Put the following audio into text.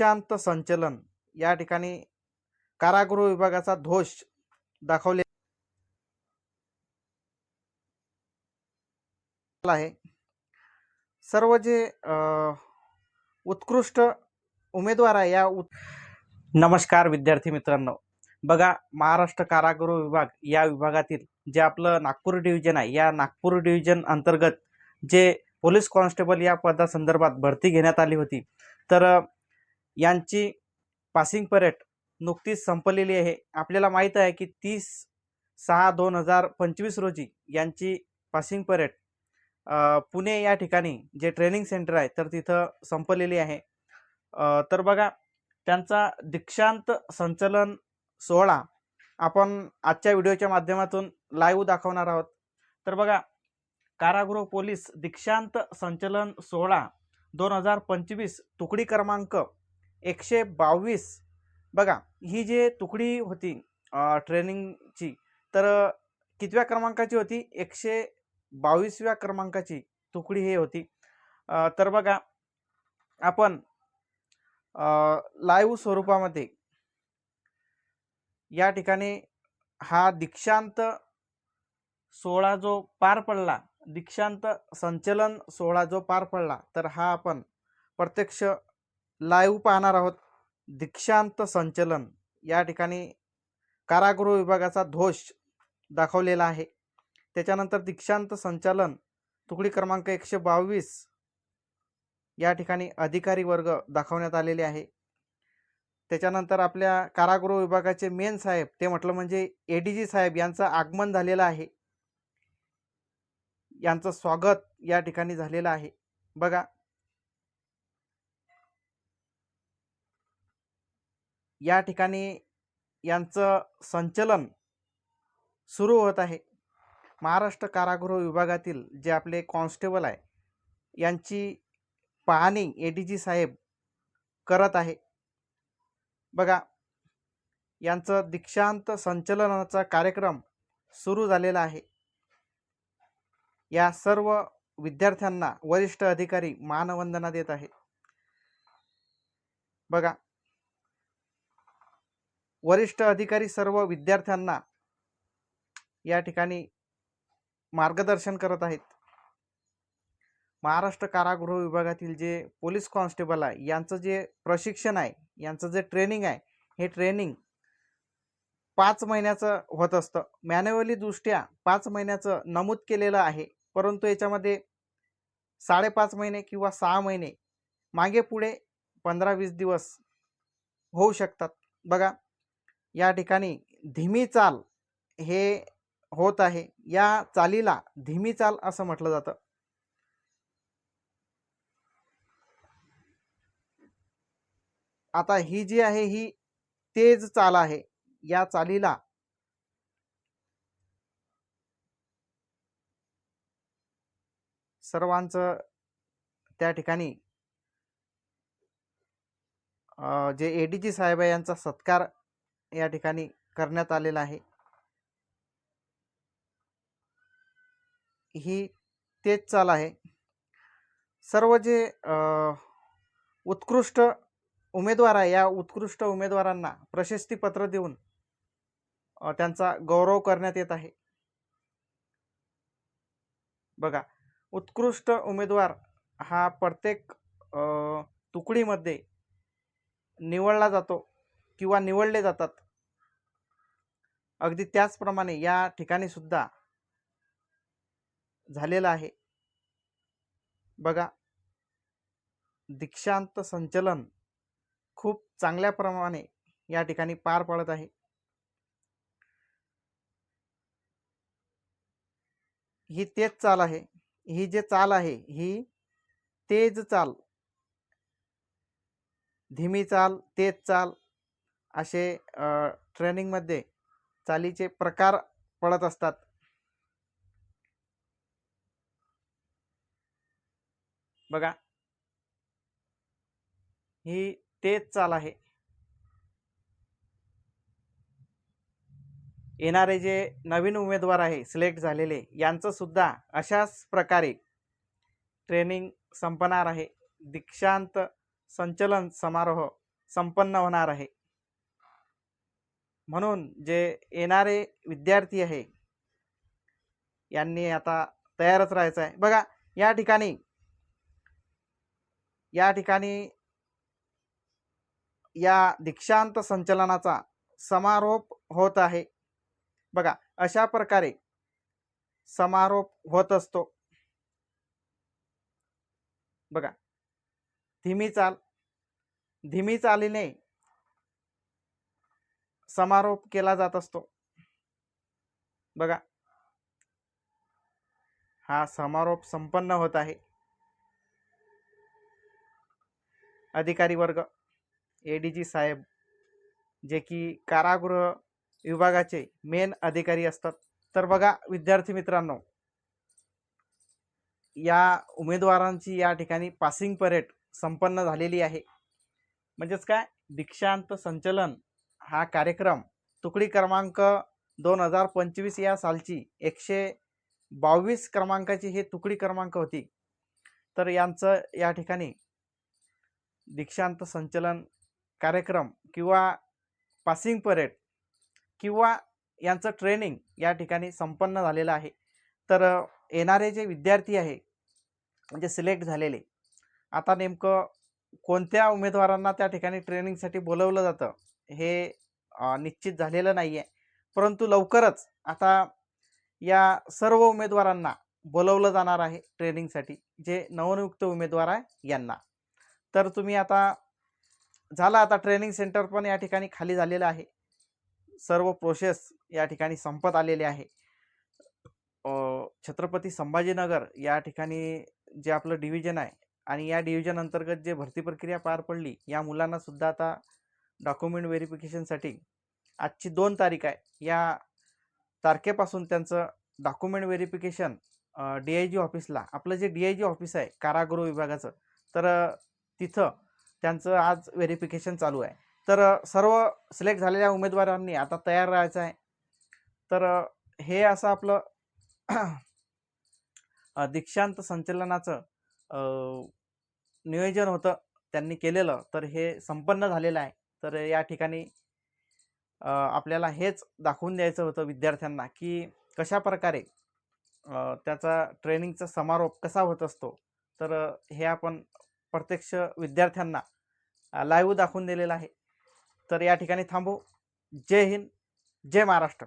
दीक्षांत संचलन. या ठिकाणी कारागृह विभागाचा ध्वज दाखवले आहे. सर्व जे उत्कृष्ट उमेदवार आहे या उत नमस्कार विद्यार्थी मित्रांनो. बघा महाराष्ट्र कारागृह विभाग या विभागातील जे आपलं नागपूर डिव्हिजन आहे या नागपूर डिव्हिजन अंतर्गत जे पोलीस कॉन्स्टेबल या पदासंदर्भात भरती घेण्यात आली होती. तर यांची पासिंग परेड नुकतीच संपलेली आहे. आपल्याला माहीत आहे की तीस सहा दोन हजार पंचवीस रोजी यांची पासिंग परेड पुणे या ठिकाणी जे ट्रेनिंग सेंटर आहे तर तिथं संपलेली आहे. तर बघा त्यांचा दीक्षांत संचलन सोहळा आपण आजच्या व्हिडिओच्या माध्यमातून लाईव्ह दाखवणार आहोत. तर बघा कारागृह पोलीस दीक्षांत संचलन सोहळा दोन हजार पंचवीस तुकडी क्रमांक एकशे बावीस. बघा ही जी तुकडी होती ट्रेनिंगची तर कितव्या क्रमांकाची होती? एकशे बावीसव्या क्रमांकाची तुकडी ही होती. तर बघा आपण लाईव्ह स्वरूपामध्ये या ठिकाणी हा दीक्षांत सोहळा जो पार पडला दीक्षांत संचलन सोहळा जो पार पडला तर हा आपण प्रत्यक्ष लाईव्ह पाहणार आहोत. दीक्षांत संचलन. या ठिकाणी कारागृह विभागाचा ध्वज दाखवलेला आहे. त्याच्यानंतर दीक्षांत संचालन तुकडी क्रमांक एकशे बावीस या ठिकाणी अधिकारी वर्ग दाखवण्यात आलेले आहे. त्याच्यानंतर आपल्या कारागृह विभागाचे मेन साहेब ते म्हटलं म्हणजे ए डी जी साहेब यांचं आगमन झालेलं आहे. यांचं स्वागत या ठिकाणी झालेलं आहे. बघा या ठिकाणी यांचं संचलन सुरू होत आहे. महाराष्ट्र कारागृह विभागातील जे आपले कॉन्स्टेबल आहे यांची पाहणी ए डी जी साहेब करत आहे. बघा यांचं दीक्षांत संचलनाचा कार्यक्रम सुरू झालेला आहे. या सर्व विद्यार्थ्यांना वरिष्ठ अधिकारी मानवंदना देत आहे. बघा वरिष्ठ अधिकारी सर्व विद्यार्थ्यांना या ठिकाणी मार्गदर्शन करत आहेत. महाराष्ट्र कारागृह विभागातील जे पोलीस कॉन्स्टेबल आहे यांचं जे प्रशिक्षण आहे यांचं जे ट्रेनिंग आहे हे ट्रेनिंग पाच महिन्याचं होत असतं. मॅन्युअली दृष्ट्या पाच महिन्याचं नमूद केलेलं आहे परंतु याच्यामध्ये साडेपाच महिने किंवा सहा महिने मागे पुढे पंधरा वीस दिवस होऊ शकतात. बघा या ठिकाणी धीमी चाल हे होत आहे. या चालीला धीमी चाल असं म्हटलं जातं. आता ही जी आहे ही तेज चाल आहे. या चालीला सर्वांचं त्या ठिकाणी जे एडीजी साहेब यांचा सत्कार या ठिकाणी करण्यात आलेला आहे. ही तेच चाल आहे. सर्व जे उत्कृष्ट उमेदवार आहे या उत्कृष्ट उमेदवारांना प्रशस्तीपत्र देऊन त्यांचा गौरव करण्यात येत आहे. बघा उत्कृष्ट उमेदवार हा प्रत्येक तुकडीमध्ये निवडला जातो किंवा निवडले जातात. अगदी त्याचप्रमाणे या ठिकाणी सुद्धा झालेलं आहे. बघा. दीक्षांत संचलन खूप चांगल्या प्रमाणे या ठिकाणी पार पडत आहे. ही तेच चाल आहे. ही जे चाल आहे ही तेज चाल. धीमी चाल तेज चाल असे ट्रेनिंगमध्ये चालीचे प्रकार पडत असतात. बघा. ही तेच चाल आहे. येणारे जे नवीन उमेदवार आहे सिलेक्ट झालेले यांचं सुद्धा अशाच प्रकारे ट्रेनिंग संपणार आहे. दीक्षांत संचलन समारोह संपन्न होणार आहे. म्हणून जे येणारे विद्यार्थी आहे यांनी आता तयारच राहायचं आहे. बघा या ठिकाणी या ठिकाणी या दीक्षांत संचलनाचा समारोप होत आहे. बघा अशा प्रकारे समारोप होत असतो. बघा धीमी चाल धीमी चालीने समारोप केला जात असतो. बघा. हा समारोप संपन्न होत आहे. अधिकारी वर्ग एडीजी साहेब जे की कारागृह विभागाचे मेन अधिकारी असतात. तर बघा विद्यार्थी मित्रांनो या उमेदवारांची या ठिकाणी पासिंग परेड संपन्न झालेली आहे. म्हणजेच काय? दीक्षांत संचलन हा कार्यक्रम तुकडी क्रमांक दोन हजार पंचवीस या सालची एकशे बावीस क्रमांकाची हे तुकडी क्रमांक होती. तर यांचं या ठिकाणी दीक्षांत संचलन कार्यक्रम किंवा पासिंग परेड किंवा यांचं ट्रेनिंग या ठिकाणी संपन्न झालेलं आहे. तर येणारे जे विद्यार्थी आहे म्हणजे सिलेक्ट झालेले आता नेमकं कोणत्या उमेदवारांना त्या ठिकाणी ट्रेनिंगसाठी बोलवलं जातं? हे निश्चित झालेलं नाही आहे परंतु लवकरच आता या सर्व उमेदवारांना बोलवलं जाणार आहे ट्रेनिंगसाठी जे नवनियुक्त उमेदवार आहे यांना. तर तुम्ही आता झालं आता ट्रेनिंग सेंटर पण या ठिकाणी खाली झालेलं आहे. सर्व प्रोसेस या ठिकाणी संपत आलेले आहे. छत्रपती संभाजीनगर या ठिकाणी जे आपलं डिव्हिजन आहे आणि या डिव्हिजन अंतर्गत जे भरती प्रक्रिया पार पडली या मुलांना सुद्धा आता डॉक्युमेंट व्हेरिफिकेशनसाठी आजची दोन तारीख आहे. या तारखेपासून त्यांचं document verification D I G ऑफिसला आपलं जे डी आय जी ऑफिस आहे कारागृह विभागाचं तर तिथं त्यांचं आज व्हेरिफिकेशन चालू आहे. तर सर्व सिलेक्ट झालेल्या उमेदवारांनी आता तयार राहायचं आहे. तर हे असं आपलं दीक्षांत संचलनाचं नियोजन होतं त्यांनी केलेलं तर हे संपन्न झालेलं आहे. तर या ठिकाणी आपल्याला हेच दाखवून द्यायचं होतं विद्यार्थ्यांना की कशा प्रकारे त्याचा ट्रेनिंगचा समारोप कसा होत असतो. तर हे आपण प्रत्यक्ष विद्यार्थ्यांना लाईव्ह दाखवून दिलेलं आहे. तर या ठिकाणी थांबू. जय हिंद जय महाराष्ट्र.